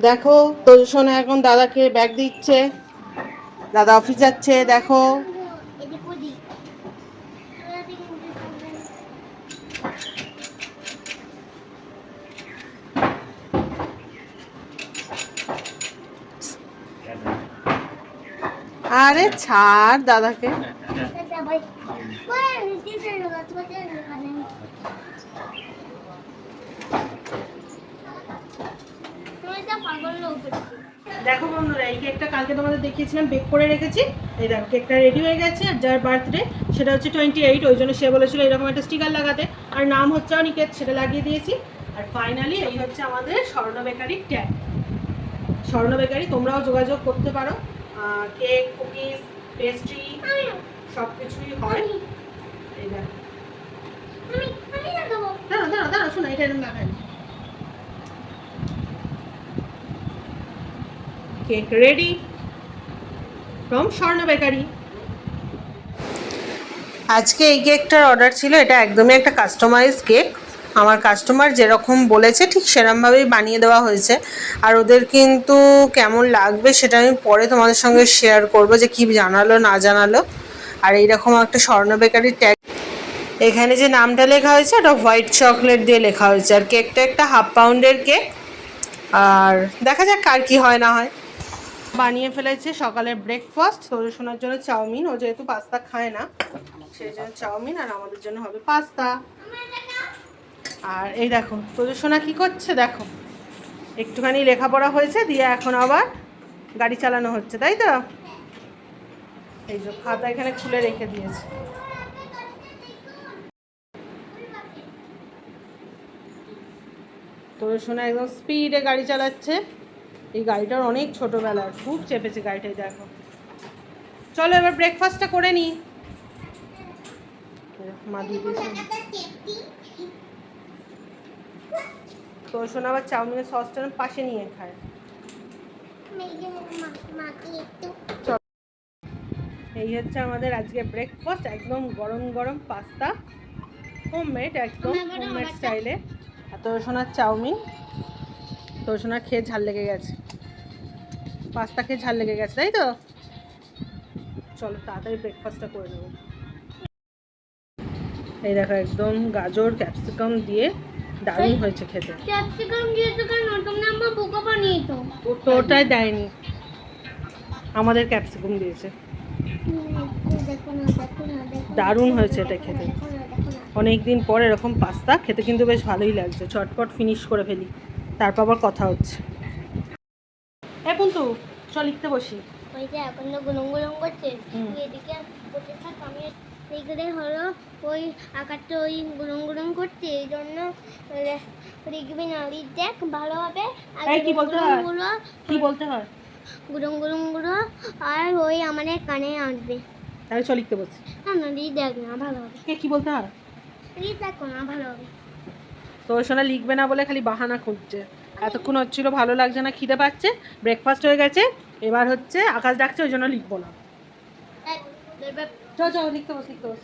দেখো তো সোনা এখন দাদাকে ব্যাগ দিচ্ছে। দাদা অফিস যাচ্ছে দেখো। আরে ছাড় দাদাকে দাদা ভাই ওই দিতে লোক তোমাকে এখানে তুমি তো পাগল লোক দেখো বন্ধুরা এই কেকটা কালকে তোমাদের দেখিয়েছিলাম বেক করে রেখেছি। এই দেখো কেকটা রেডি হয়ে গেছে আর যার বার্থডে সেটা হচ্ছে টোয়েন্টি এইট ওই জন্য সে বলেছিল এরকম একটা স্টিকার লাগাতে। আর নাম হচ্ছে অনিকেত সেটা লাগিয়ে দিয়েছি। আর ফাইনালি এই হচ্ছে আমাদের স্বর্ণ বেকারি ট্যাগ স্বর্ণ বেকারি তোমরাও যোগাযোগ করতে পারো। কেক কুকিজ পেস্ট্রি সব কিছুই হয়। এই দেখো। দাঁড়া দাঁড়া দাঁড়া শোনো এটা এরকম লাগাই। Cake ready from Swarna bakery আজকে এই কেকটার অর্ডার ছিল, এটা একদমই একটা কাস্টমাইজ কেক আমার কাস্টমার যেরকম বলেছে, ঠিক সেরকমভাবেই বানিয়ে দেওয়া হয়েছে। আর ওদের কিন্তু কেমন লাগবে সেটা আমি পরে তোমাদের সঙ্গে শেয়ার করব যে কি জানালো, না জানালো। আর এইরকম একটা স্বর্ণ বেকারির ট্যাগ এখানে যে নামটা লেখা হয়েছে ওটা হোয়াইট চকলেট দিয়ে লেখা হয়েছে। আর কেকটা একটা হাফ পাউন্ডের কেক। আর দেখা যাক কার কি হয়, না হয়। বানিয়ে ফেলেছে সকালের ব্রেকফাস্ট তোর শোনার জন্য চাউমিন। ও যেহেতু পাস্তা খায় না, সেই জন্য চাউমিন আর আমাদের জন্য হবে পাস্তা আর এই দেখো, তোদের সোনা কি করছে দেখো। একটুখানি লেখাপড়া হয়েছে, দিয়ে এখন আবার গাড়ি চালানো হচ্ছে, তাই তো? এই যে খাতা এখানে খুলে রেখে দিয়েছে। তোদের সোনা একদম স্পিডে গাড়ি চালাচ্ছে। এই গাড়িটার অনেক ছোটোবেলার। খুব চেপেছে গাড়িটাই, দেখো। চলো এবার ব্রেকফাস্টটা করে নিই। মা দিয়ে তোর সোনা আবার চাউমিনের সসটা পাশে নিয়ে খায়। এই হচ্ছে আমাদের আজকে ব্রেকফাস্ট একদম গরম গরম পাস্তা। হোমমেড একদম হোমমেড স্টাইলে আর তোর সোনার চাউমিন। তোর সোনার খেয়ে ঝাল লেগে গেছে। পাস্তা খেয়ে ঝাল লেগে গেছে তাই তো? চলো তাড়াতাড়ি ব্রেকফাস্টটা করে নেব। এই দেখো একদম গাজর ক্যাপসিকাম দিয়ে দারুণ হয়েছে খেতে। ক্যাপসিকাম দিয়েছ কেন? তোমরা আমার বোকা বানিয়েছো তো। ওটাই দেয়নি। আমাদের ক্যাপসিকাম দিয়েছে। দারুণ হয়েছে এটা খেতে। অনেক দিন পর এরকম পাস্তা খেতে কিন্তু বেশ ভালোই লাগছে। চটপট ফিনিশ করে ফেলি। তারপর আবার কথা হচ্ছে। এখন তো চল লিখতে বসি। ওই যে এখন তো গুলং গুলং করছে। এদিকে বসে থাক আমি এইখানে হলো ওই আকারটা ওই গুলং গুলং করছে এই জন্য লিখবি না লিখ দেখ ভালো হবে। আর কি বলতে হয়? কি বলতে হয়? গুলং গুলংগুলো আর ওই আমাদের কানে আসবে। তাহলে চল লিখতে বসি। না না লিখ দেখ না ভালো হবে। কে কি বলতে হয়? লিখ দেখ না ভালো হবে। তো সময় লিখবে না বলে খালি বাহানা খুঁজছে। এতক্ষণ হচ্ছিল ভালো লাগছে না, খিদে পাচ্ছে ব্রেকফাস্ট হয়ে গেছে, এবার হচ্ছে আকাশ ডাকছে, ওই জন্য লিখব না। বস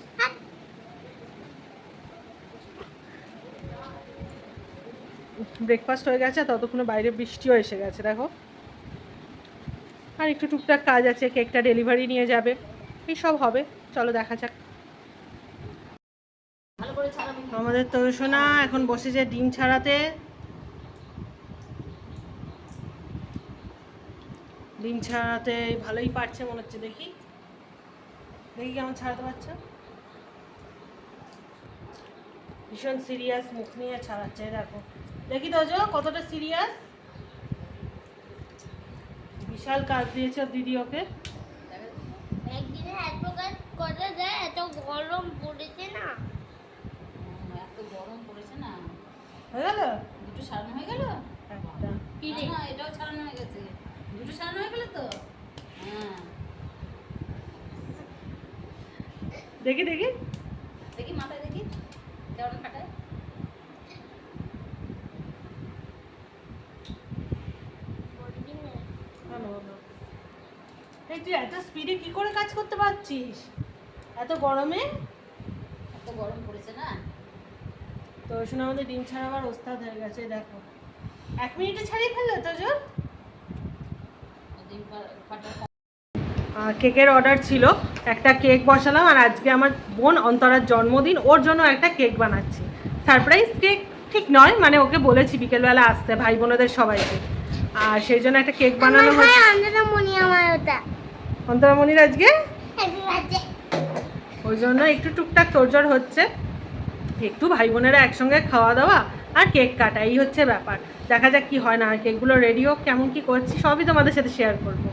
ব্রেকফাস্ট হয়ে গেছে, ততক্ষণে বাইরে বৃষ্টিও এসে গেছে, দেখো। আর একটু টুকটাক কাজ আছে, কেকটা ডেলিভারি নিয়ে যাবে। এই সব হবে, চলো দেখা যাক। আমাদের তো সোনা এখন বসেছে ডিম ছাড়াতে। ডিম ছাড়াতে ভালোই পারছে মনে হচ্ছে দেখি। দেখি কেমন ছাড়াতে পারছে। ভীষণ সিরিয়াস মুখ নিয়ে ছাড়াচ্ছে দেখো। দেখি তো কতটা সিরিয়াস বিশাল কাজ দিয়েছে দিদি ওকে। একদিনে এত কাজ করা যায় এত গরম পড়েছে না। এত গরম পড়েছে না। হয়ে গেল? দুটো সারানো হয়ে গেল? না এটাও ছাড়ানো হয়ে গেছে দুটো সারানো হয়ে গেল তো? হ্যাঁ। দেখি দেখি। দেখি মাথায় দেখি। কেমন এই তুই এত স্পিডে কি করে কাজ করতে পারছিস? এত গরমে? এত গরম পড়েছে না? তো শোনা আমাদের ডিম ছাড়াবার ওস্তাদ হয়ে গেছে দেখো। এক মিনিটে ছাড়িয়ে ফেলল তো জোর? কেকের অর্ডার ছিল। একটা কেক বসালাম আর আজকে আমার বোন অন্তরার জন্মদিন ওর জন্য একটা কেক বানাচ্ছি। সারপ্রাইজ কেক ঠিক নয় মানে ওকে বলেছি বিকেলবেলা আসতে ভাই বোনদের সবাইকে। আর সেই জন্য একটা কেক বানানো হয় ওটা। অন্তরামণির আজকে। ওই জন্য একটু টুকটাক তোড়জোড় হচ্ছে। একটু ভাই বোনেরা একসঙ্গে খাওয়া দাওয়া আর কেক কাটা এই হচ্ছে ব্যাপার। দেখা যাক কি হয় না আর কেকগুলো রেডিও কেমন কি করছি, সবই তোমাদের সাথে শেয়ার করব।